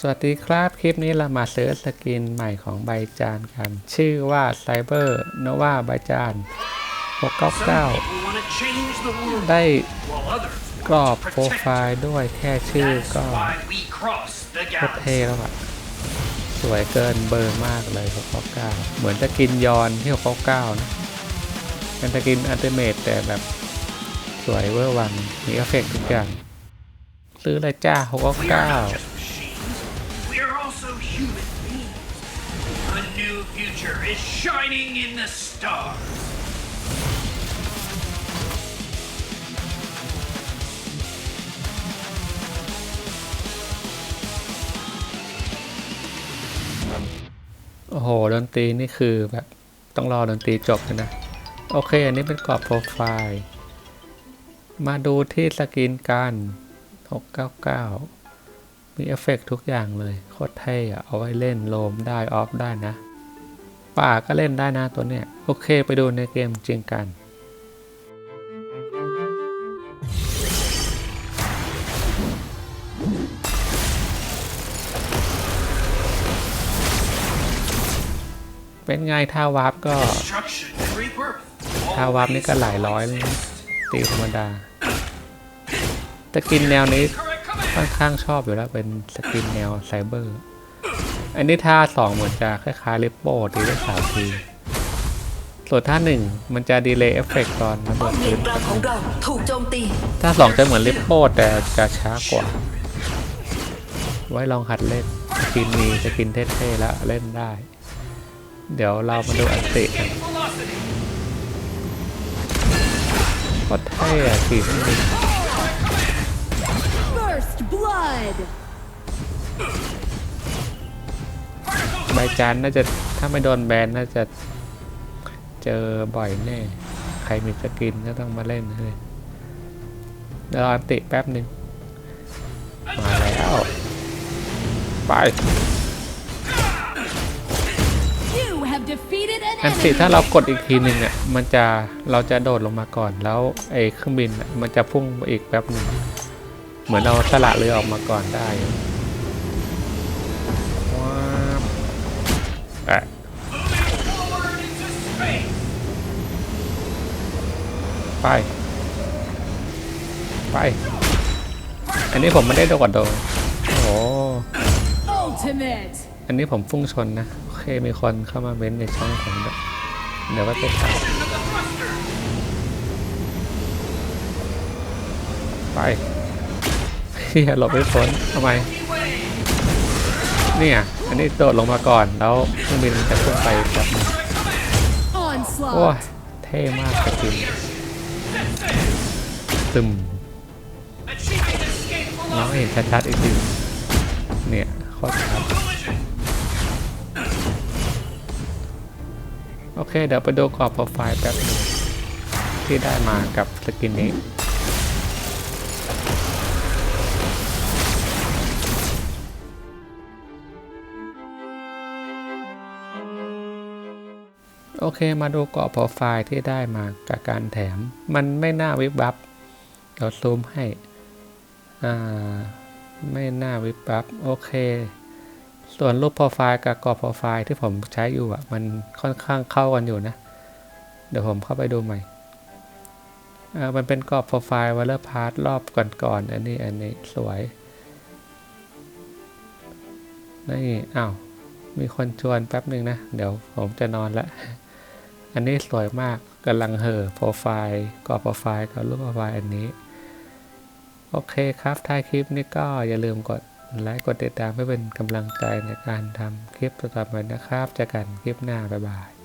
สวัสดีครับ คลิปนี้เรามาเซิร์ชสกินใหม่ของใบจานกัน ชื่อว่า Cyber Nova ใบจาน699 ได้กรอบโปรไฟล์ด้วยแค่ชื่อก็โคตรเท่แล้วอะสวยเกินเบอร์มากเลย699 เหมือนจะกินยอนที่699นะเป็นสกินอัลติเมตแต่แบบสวยเวอร์วังมีเอฟเฟกต์ทุกอย่างซื้อเลยจ้า 699. We are also human beings. A new future is shining in the stars. โอ้โหดนตรีนี่คือแบบต้องรอดนตรีจบนะ โอเค อันนี้เป็นกรอบโปรไฟล์ มาดูที่สกินกัน 699 มีเอฟเฟกต์ทุกอย่างเลย โคตรเท่อะเอาไว้เล่นโลมได้ออฟได้นะ ป่าก็เล่นได้นะตัวเนี้ย โอเคไปดูในเกมจริงกันเป็นไงท่าวาร์ปก็ท่าวาร์ปนี่ก็หลายร้อยเลยตีธรรมดาสกินแนวนี้ ค่อ command. นข้างชอบอยู่แล้วเป็นสกินแนวไซเบอร์ อันนี้ท่าสองเหมือนจะคล้ายๆลิปโป้ตีได้สามทีส่วนท่าหนึ่งมันจะดีเลย์เอฟเฟกตอนระป้เบิอดมเลปืนนกลางของเราถูกโจมตีท่าสองจะเหมือนลิปโป้แต่จะช้ากว่า ไว้ลองหัดเล่นสกินมีสกินเท่ๆแล้วเล่นได้ เดี๋ยวเรามาดูอันติกัน Velocity. ก็เท่อะทีมนี้ First blood! ใบจานน่าจะถ้าไม่โดนแบนน่าจะเจอบ่อยแน่ ใครมีสกินก็ต้องมาเล่นเลยเดี๋ยวรออันติแป๊บหนึ่งมาแล้วไป You have defeated an อันติ enemy! ถ้าเรากดอีกทีหนึ่งอะมันจะเราจะโดดลงมาก่อนแล้วไอ้เครื่องบินอะมันจะพุ่งไปอีกแป๊บหนึ่ง เหมือนเราสละเรือออกมาก่อนได้ว้าวอะ Forward into space. ไป ไป อันนี้ผมไม่ได้โดดโดนโอ้โห Ultimate! อันนี้ผมฟุ้งชนนะ โอเค มีคนเข้ามาเม้นในช่องผมด้วยเดี๋ยวว่าจะถ่าย Into the thruster. ไป เฮียหลบไม่พ้นทำไมเนี่ยอันนี้โดดลงมาก่อนแล้วเครื่องบินจะพุ่งไปแบบโอ้ยเท่มากสกินตึมน้องเห็นชัดๆอีกทีเนี่ยโคตรชัดโอเคเดี๋ยวไปดูกรอบโปรไฟล์แป๊บที่ได้มากับสกินนี้ โอเค มาดูกรอบโปรไฟล์ที่ได้มากับการแถม มันไม่น่าวิบวับเดี๋ยวซูมให้ อ่า ไม่น่าวิบวับ โอเค ส่วนรูปโปรไฟล์กับกรอบโปรไฟล์ที่ผมใช้อยู่อะ มันค่อนข้างเข้ากันอยู่นะ เดี๋ยวผมเข้าไปดูใหม่อ่ามันเป็นกรอบโปรไฟล์วอลเลอร์พาร์ทรอบก่อนๆอันนี้อันนี้สวย นี่อ้าว มีคนชวนแป๊บหนึ่งนะ เดี๋ยวผมจะนอนละ อันนี้สวยมากกำลังเห่อโปรไฟล์กรอบโปรไฟล์กับรูปโปรไฟล์อันนี้ โอเคครับท้ายคลิปนี้ก็อย่าลืมกดไลค์กดติดตามเพื่อเป็นกำลังใจในการทำคลิปต่อๆไปนะครับเจอกันคลิปหน้าบ๊ายบาย